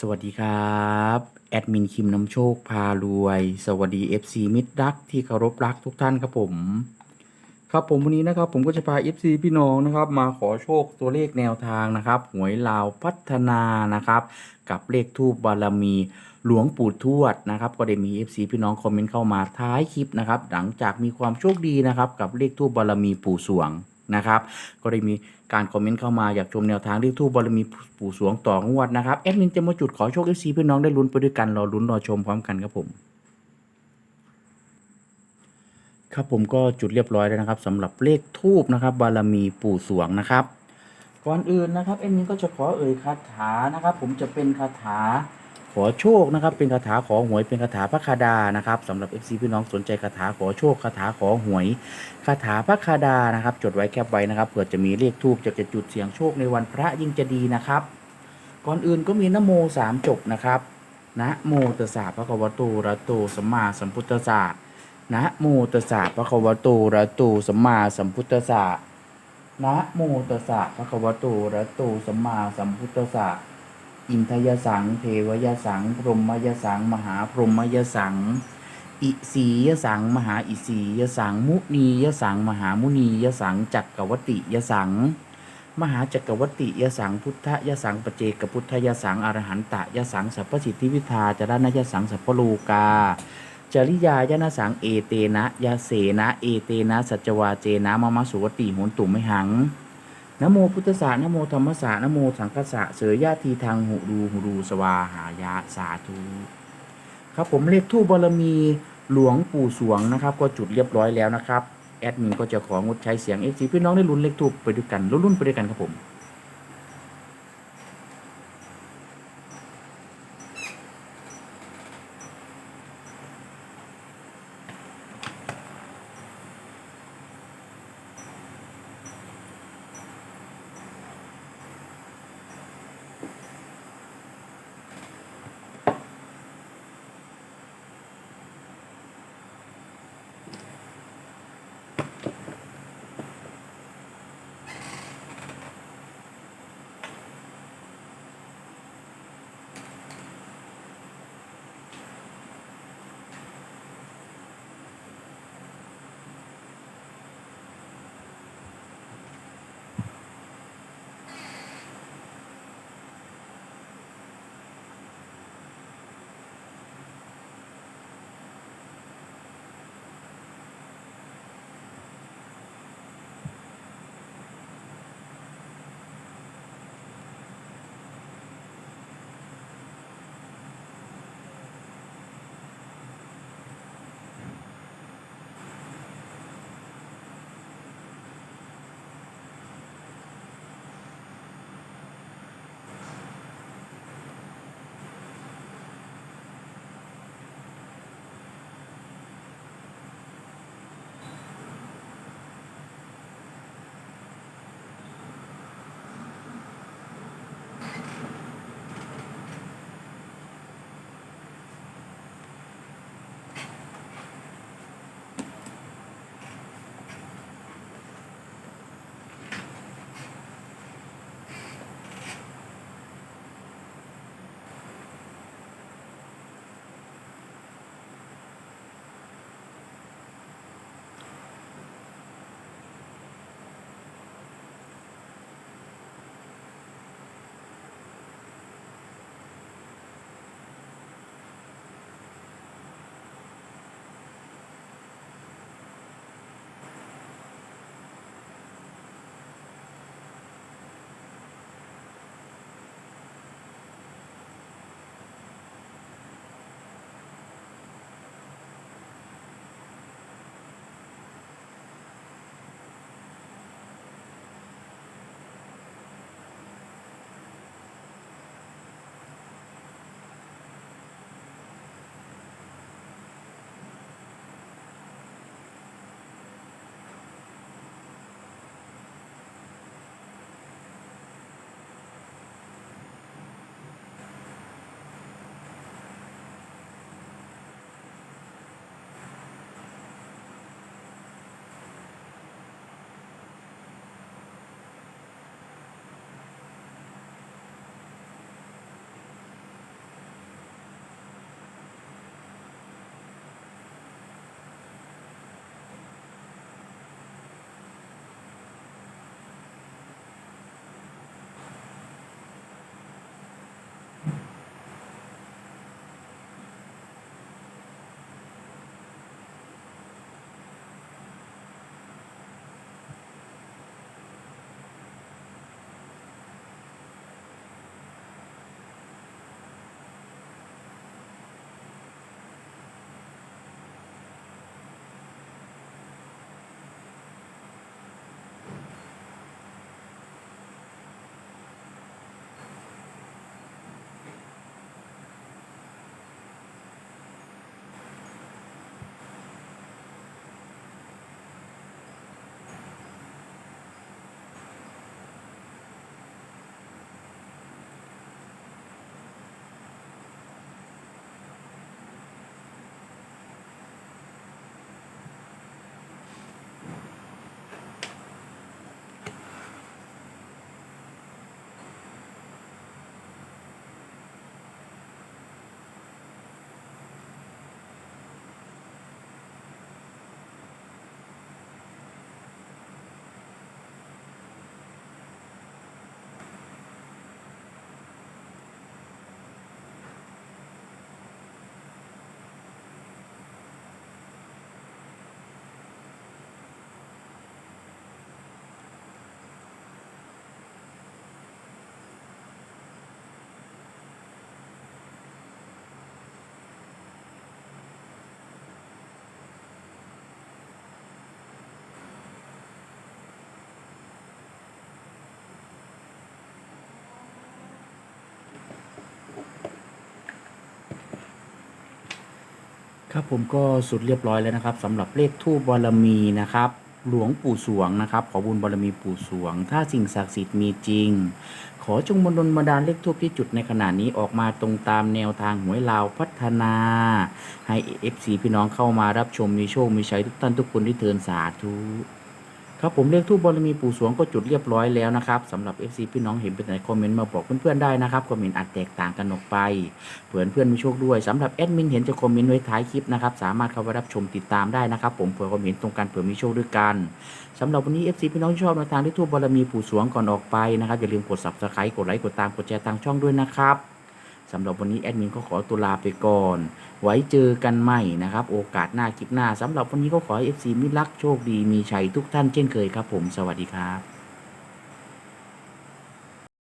สวัสดีครับ แอดมินคิมน้ำโชคพารวย สวัสดี FC มิตรรักที่เคารพรักทุกท่านครับผม ครับผมวันนี้นะครับ ผมก็จะพา FC พี่น้องนะครับ มาขอโชคตัวเลขแนวทางนะครับ หวยลาวพัฒนานะครับ กับเลขทูบบารมีหลวงปู่ทวดนะครับ ก็ได้มี FC พี่น้องคอมเมนต์เข้ามาท้ายคลิปนะครับ หลังจากมีความโชคดีนะครับ กับเลขทูบบารมีปู่สวง นะครับ ก็ได้มีการคอมเมนต์เข้ามาอยากชมแนวทางเลขทูบบารมีปู่สวงต่องวดนะครับแอดมินจะมาจุดขอโชค FC พี่อน้องได้ลุ้นไปด้วยกันรอลุ้นรอชมพร้อมกันครับผมครับผมก็จุดเรียบร้อยแล้วนะครับสำหรับเลขทูบนะครับ บารมีปู่สวงนะครับ ก่อนอื่นนะครับเอ็นนี้ก็จะขอเอ่ยคาถานะครับ ผมจะเป็นคาถา ขอโชคนะครับ เป็นคาถาขอหวยเป็นคาถาพระคาดานะครับสำหรับ FC พี่น้องสนใจคาถาขอโชคคาถาขอหวยคาถาพระคาดานะครับ จดไว้แคปไว้นะครับเผื่อจะมีเลขทูบจะจะจุดเสียงโชคในวันพระยิ่งจะดีนะครับ ก่อนอื่นก็มีนโมสามจบนะครับนะโมตัสสะพระคะวโตอะระโตสัมมาสัมพุทธสสะนะโมตัสสะภะคะวโตอะระโตสัมมาสัมพุทธสสะนะโมตัสสะภะคะวโตอะระโตสัมมาสัมพุทธสสะ อินทยสัง เทวยสัง พรหมยสัง มหาพรหมยสัง อิสียสัง มหาอิสียสัง มุนียสัง มหามุนียสัง จักกวติยสัง มหาจักรวติยสัง พุทธยสังปเจกพุทธยสัง อรหันตยสัง สัพพสิทธิวิทาจารณยสัง สัพพโลกาจริยายนสังเอเตนะยาเสนะเอเตนะ สัจวาเจนะมะมะสุวติโหนตุไมหัง นโมพุทธสานโมธรรมสานโมสังคสะเสยญาทีทางหุรูหุรูสวาหายะสาธุครับผมเลขทูบบารมีหลวงปู่สวงนะครับ ก็จุดเรียบร้อยแล้วนะครับ แอดมินก็จะของดใช้เสียงเอฟซีพี่น้องได้ลุ้นเลขทูบไปด้วยกันลุ้นๆไปด้วยกันครับผม ครับผมก็สุดเรียบร้อยแล้วนะครับสำหรับเลขทูบบารมีนะครับ หลวงปู่สวงนะครับ ขอบุญบารมีปู่สวง ถ้าสิ่งศักดิ์สิทธิ์มีจริง ขอจงบนดลบันดาลเลขทูบที่จุดในขณะนี้ออกมาตรงตามแนวทางหวยลาวพัฒนา ให้เอฟซีพี่น้องเข้ามารับชมมีโชคมีชัยทุกท่านทุกคนที่เทินสาธุ ครับผมเลขทูบบารมีปู่สวงก็จุดเรียบร้อยแล้วนะครับสำหรับ FC พี่น้องเห็นเป็นไหนคอมเมนต์มาบอกเพื่อนๆได้นะครับคอมเมนต์อาจแตกต่างกันออกไปเผื่อเพื่อนมีโชคด้วยสำหรับแอดมินเห็นจะคอมเมนต์ไว้ท้ายคลิปนะครับสามารถเข้าไปรับชมติดตามได้นะครับ ผมเผื่อคอมเมนต์ตรงกันเผื่อมีโชคด้วยกันสำหรับวันนี้ FC พี่น้องที่ชอบในทางที่ทูบบารมีปู่สวงก่อนออกไปนะครับอย่าลืมกด subscribe กดไลค์กดตามกดแชร์ทางช่องด้วยนะครับ สำหรับวันนี้แอดมินก็ขอตัวลาไปก่อน ไว้เจอกันใหม่นะครับ โอกาสหน้าคลิปหน้าสำหรับวันนี้ก็ขอให้ FC มิตรรักโชคดีมีชัยทุกท่านเช่นเคยครับผม สวัสดีครับ